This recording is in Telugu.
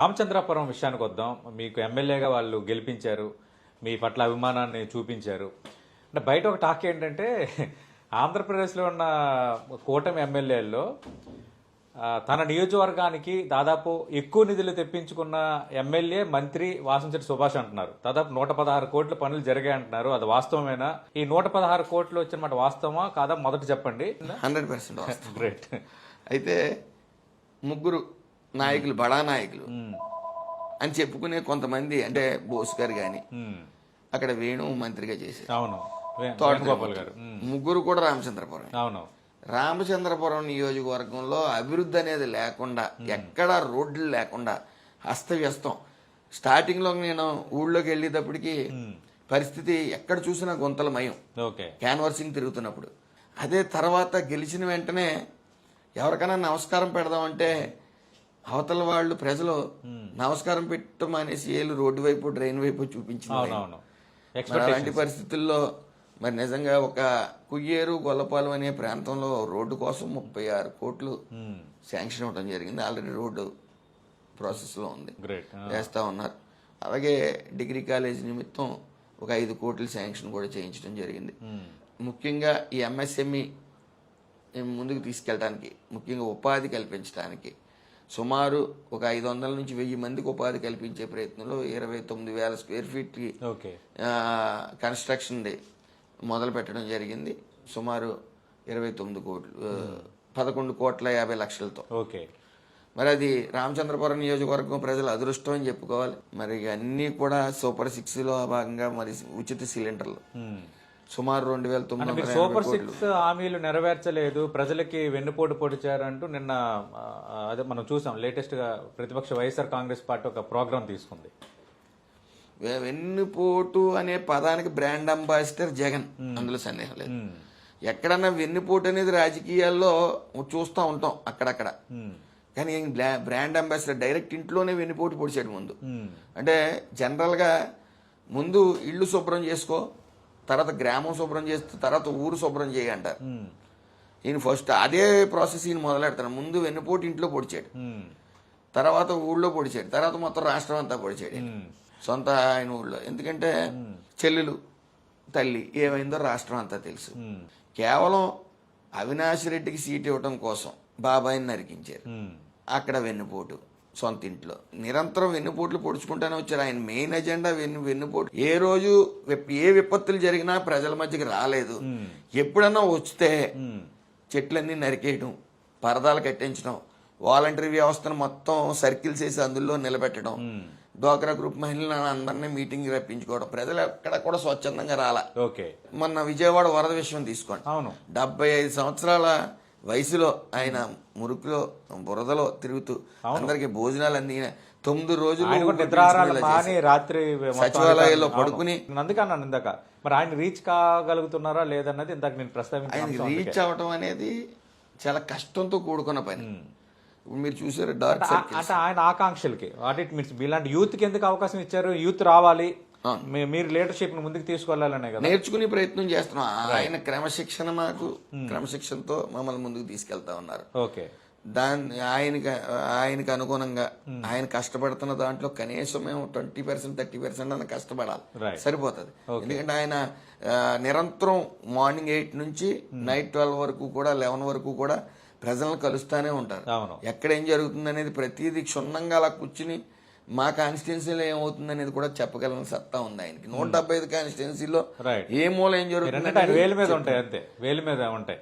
రామచంద్రాపురం విషయానికి వద్దాం. మీకు ఎమ్మెల్యేగా వాళ్ళు గెలిపించారు. మీ పట్ల అభిమానాన్ని చూపించారు. అంటే బయట ఒక టాక్ ఏంటంటే ఆంధ్రప్రదేశ్లో ఉన్న కూటమి ఎమ్మెల్యేల్లో తన నియోజకవర్గానికి దాదాపు ఎక్కువ నిధులు తెప్పించుకున్న ఎమ్మెల్యే మంత్రి వాసంశెట్టి సుభాష్ అంటున్నారు. దాదాపు నూట పదహారు కోట్ల పనులు జరిగాయి అంటున్నారు అది వాస్తవమేనా? ఈ నూట పదహారు కోట్లు వచ్చిన మాట వాస్తవమా? కాదా? మొదట చెప్పండి. హండ్రెడ్ పర్సెంట్ గ్రేట్ అయితే ముగ్గురు నాయకులు బడా నాయకులు. అని చెప్పుకునే కొంతమంది అంటే బోస్ గారు కానీ అక్కడ వేణు మంత్రిగా చేశారు. అవును. వే- తోట వేణుగోపాల్ గారు. ముగ్గురు కూడా రామచంద్రపురం. అవును. రామచంద్రపురం నియోజకవర్గంలో అభివృద్ధి అనేది లేకుండా ఎక్కడా రోడ్లు లేకుండా అస్తవ్యస్తం. స్టార్టింగ్లో నేను ఊళ్ళోకి వెళ్ళేటప్పటికి పరిస్థితి ఎక్కడ చూసినా గుంతలమయం. ఓకే. క్యాన్వర్సింగ్ తిరుగుతున్నప్పుడు. అదే తర్వాత గెలిచిన వెంటనే ఎవరికైనా నమస్కారం పెడదామంటే అవతల వాళ్ళు ప్రజలు నమస్కారం పెట్టడం అనేసి ఏళ్ళు రోడ్డు వైపు డ్రైన్ వైపు చూపించింది అలాంటి పరిస్థితుల్లో మరి నిజంగా ఒక కుయ్యేరు గొల్లపాలెం అనే ప్రాంతంలో రోడ్డు కోసం ముప్పై ఆరు కోట్లు శాంక్షన్ అవ్వడం జరిగింది. ఆల్రెడీ రోడ్డు ప్రాసెస్లో ఉంది. వేస్తా ఉన్నారు. అలాగే డిగ్రీ కాలేజ్ నిమిత్తం ఒక ఐదు కోట్ల శాంక్షన్ కూడా చేయించడం జరిగింది. ముఖ్యంగా ఈ ఎంఎస్ఎంఈ ముందుకు తీసుకెళ్ళడానికి ముఖ్యంగా ఉపాధి కల్పించడానికి సుమారు ఒక ఐదు వందల నుంచి వెయ్యి మందికి ఉపాధి కల్పించే ప్రయత్నంలో ఇరవై తొమ్మిది వేల స్క్వేర్ ఫీట్కి కన్స్ట్రక్షన్ డే మొదలు పెట్టడం జరిగింది. సుమారు ఇరవై తొమ్మిది కోట్లు పదకొండు కోట్ల యాభై లక్షలతో. ఓకే. మరి అది రామచంద్రపురం నియోజకవర్గం ప్రజల అదృష్టం అని చెప్పుకోవాలి. మరి అన్నీ కూడా సూపర్ సిక్స్లో భాగంగా మరి ఉచిత సిలిండర్లు. సుమారు రెండు వేల తొమ్మిది సూపర్ సిక్స్ హామీలు నెరవేర్చలేదు. ప్రజలకి వెన్నుపోటు పొడిచారంటూ నిన్న అదే మనం చూసాం. లేటెస్ట్గా ప్రతిపక్ష వైఎస్ఆర్ కాంగ్రెస్ పార్టీ ఒక ప్రోగ్రామ్ తీసుకుంది. వెన్నుపోటు అనే పదానికి బ్రాండ్ అంబాసిడర్ జగన్. అందులో సందేహం లేదు. ఎక్కడన్నా వెన్నుపోటు అనేది రాజకీయాల్లో చూస్తూ ఉంటాం అక్కడక్కడ. కానీ బ్రాండ్ అంబాసిడర్ డైరెక్ట్ ఇంట్లోనే వెన్నుపోటు పొడిచాడు ముందు. అంటే జనరల్గా ముందు ఇల్లు శుభ్రం చేసుకో తర్వాత గ్రామం శుభ్రం చేస్తూ తర్వాత ఊరు శుభ్రం చేయి అంటారు ఉమ్, ఈయన ఫస్ట్ అదే ప్రాసెస్ ఈయన మొదలెడతాడు. ముందు వెన్నుపోటు ఇంట్లో పొడిచాడు. తర్వాత ఊళ్ళో పొడిచాడు. తర్వాత మొత్తం రాష్ట్రం అంతా పొడిచాడు. సొంత ఆయన ఊళ్ళో. ఎందుకంటే చెల్లెలు తల్లి ఏమైందో రాష్ట్రం అంతా తెలుసు. కేవలం అవినాష్ రెడ్డికి సీట్ ఇవ్వటం కోసం బాబాయిని నరికించారు. అక్కడ వెన్నుపోటు. సొంత ఇంట్లో నిరంతరం వెన్నుపోట్లు పొడుచుకుంటూనే వచ్చారు. ఆయన మెయిన్ ఎజెండా వెన్ను వెన్నుపోటు. ఏ రోజు ఏ విపత్తులు జరిగినా ప్రజల మధ్యకి రాలేదు. ఎప్పుడన్నా వస్తే చెట్లన్నీ నరికేయడం పరదాలు కట్టించడం వాలంటరీ వ్యవస్థను మొత్తం సర్కిల్స్ వేసి అందులో నిలబెట్టడం డోక్రా గ్రూప్ మహిళలను అందరినీ మీటింగ్ రప్పించుకోవడం ప్రజలు ఎక్కడ కూడా స్వచ్ఛందంగా రాలా. ఓకే. మొన్న విజయవాడ వరద విషయం తీసుకోండి. అవును. డెబ్బై ఐదు సంవత్సరాల వయసులో ఆయన మురుకులో బురదలో తిరుగుతూ అందరికి భోజనాలు అందిన తొమ్మిది రోజులు. రాత్రి సచివాలయాల్లో అవును. పడుకుని నేను అందుకే అన్నాను ఇందాక. మరి ఆయన రీచ్ కాగలుగుతున్నారా లేదన్నది ఇందాక నేను ప్రస్తావించాను రీచ్ అవ్వటం అనేది చాలా కష్టంతో కూడుకున్న పని. మీరు చూసారు డార్క్ అంటే ఆయన ఆకాంక్షలకి. వాట్ ఇట్ మీన్స్ మీలాంటి యూత్కి ఎందుకు అవకాశం ఇచ్చారు? యూత్ రావాలి. మీరు లీడర్షిప్ని ముందుకు తీసుకెళ్ళాలనే కదా. నేర్చుకునే ప్రయత్నం చేస్తున్నాం. ఆయన క్రమశిక్షణ మాకు క్రమశిక్షణతో మమ్మల్ని ముందుకు తీసుకెళ్తా ఉన్నారు. ఓకే. దాన్ని ఆయనకి ఆయనకి అనుగుణంగా ఆయన కష్టపడుతున్న దాంట్లో కనీసం మేము ట్వంటీ పర్సెంట్ థర్టీ పర్సెంట్ అన్న కష్టపడాలి. సరిపోతుంది. ఎందుకంటే ఆయన నిరంతరం మార్నింగ్ ఎయిట్ నుంచి నైట్ ట్వెల్వ్ వరకు కూడా లెవెన్ వరకు కూడా ప్రజలను కలుస్తానే ఉంటారు. ఎక్కడ ఏం జరుగుతుంది అనేది ప్రతిదీ క్షుణ్ణంగా అలా కూర్చుని మా కాన్స్టిట్యున్సీలో ఏమవుతుంది అనేది కూడా చెప్పగలని సత్తా ఉంది ఆయనకి. నూట డెబ్బై ఐదు కాన్స్టిట్యున్సీలో ఏ మూల ఏం జరుగుతుంది వేలు మీద ఉంటాయి అంతే. వేలు మీద ఉంటాయి.